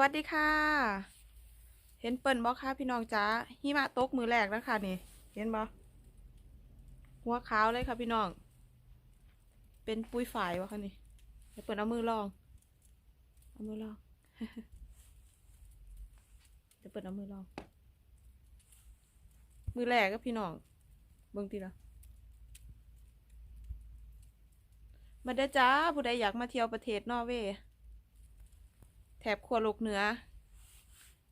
วัสดีค่ะ เห็นเปิ่นบ่คะพี่น้องจ๋าหิมะตกมือแรกแล้วค่ะนี่ เห็นบ่หัวขาวเลยค่ะพี่น้อง เป็นปุ้ยฝ่ายวะคะนี่เดี๋ยวเปิ่นเอามือลอง เอามือลองเดี๋ยวเปิ่นเอามือลอง มือแรกก็พี่น้องเบิ่งทีละมาเด้จ้าผู้ใดอยากมาเที่ยวประเทศนอร์เวย์ แถบขั้วโลกเหนือ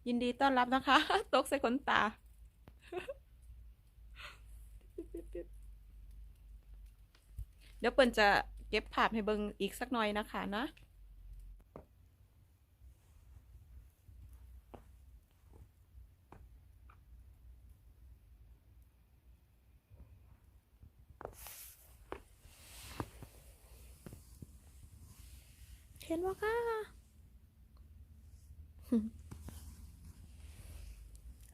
ยินดีต้อนรับนะคะ ตกใส่ขนตา เดี๋ยวเปิ้นจะเก็บภาพให้เบิงอีกสักหน่อยนะคะนะเห็นว่าค่ะ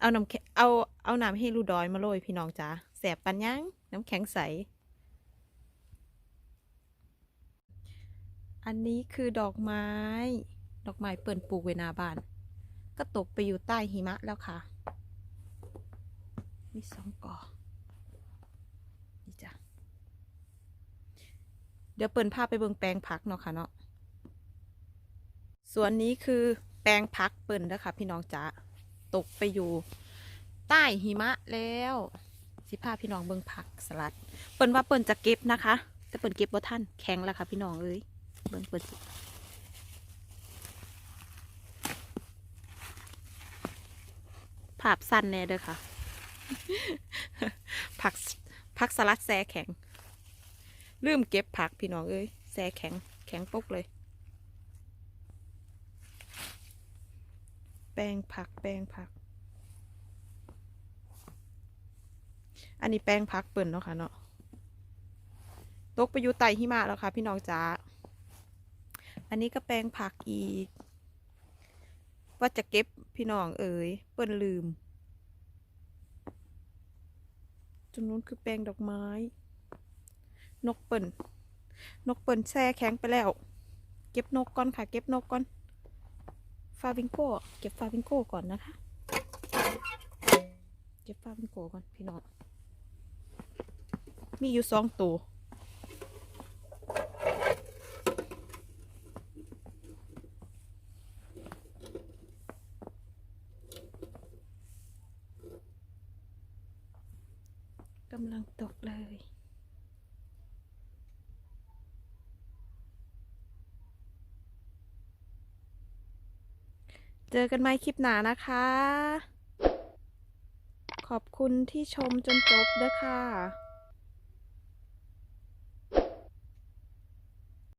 เอาน้ำแข็งเอาเอาน้ำให้รูดอยมาโรยพี่น้องจ้าแสบปันยังน้ำแข็งใส อันนี้คือดอกไม้ ดอกไม้เปิ่นปลูกไว้หน้าบาน ก็ตกไปอยู่ใต้หิมะแล้วค่ะ มีสองกอนี่จ้ะเดี๋ยวเปิ่นพาไปเบิ่งแปลงผักเนาะค่ะเนาะส่วนนี้คือ แปลงพักเปิ่นนะคะพี่น้องจ๋าตกไปอยู่ ใต้หิมะแล้ว สิพาพี่น้องเบิ่งผักสลัด เปิ่นว่าเปิ่นจะเก็บนะคะ แต่เปิ่นเก็บบ่าทันแข็งแล้วค่ะพี่น้องเอ้ยเบิ่งเปิ่นสิภาพสั้นแน่เด้อค่ะ ผักผักสลัดแซ่แข็ง ลืมเก็บผักพี่น้องเอ้ยแซ่แข็งแข็งปุ๊กเลย แปลงผัก แปลงผัก อันนี้แปลงผักเปิ่นเนาะค่ะเนาะตกไปอยู่ใต้หิมะแล้วค่ะ พี่น้องจ๋า อันนี้ก็แปลงผักอีก ว่าจะเก็บพี่น้องเอ๋ยเปิ้นลืมจนนู้นคือแปลงดอกไม้ นกเปิ่น นกเปิ่นแช่แข็งไปแล้ว เก็บนกก่อนค่ะ เก็บนกก่อน ฟาวิงโก้ เก็บฟาวิงโก้ก่อนนะคะ เก็บฟาวิงโก้ก่อนพี่น้อง มีอยู่สองตัวกำลังตกเลย เจอกันใหม่คลิปหน้านะคะ ขอบคุณที่ชมจนจบด้วยค่ะ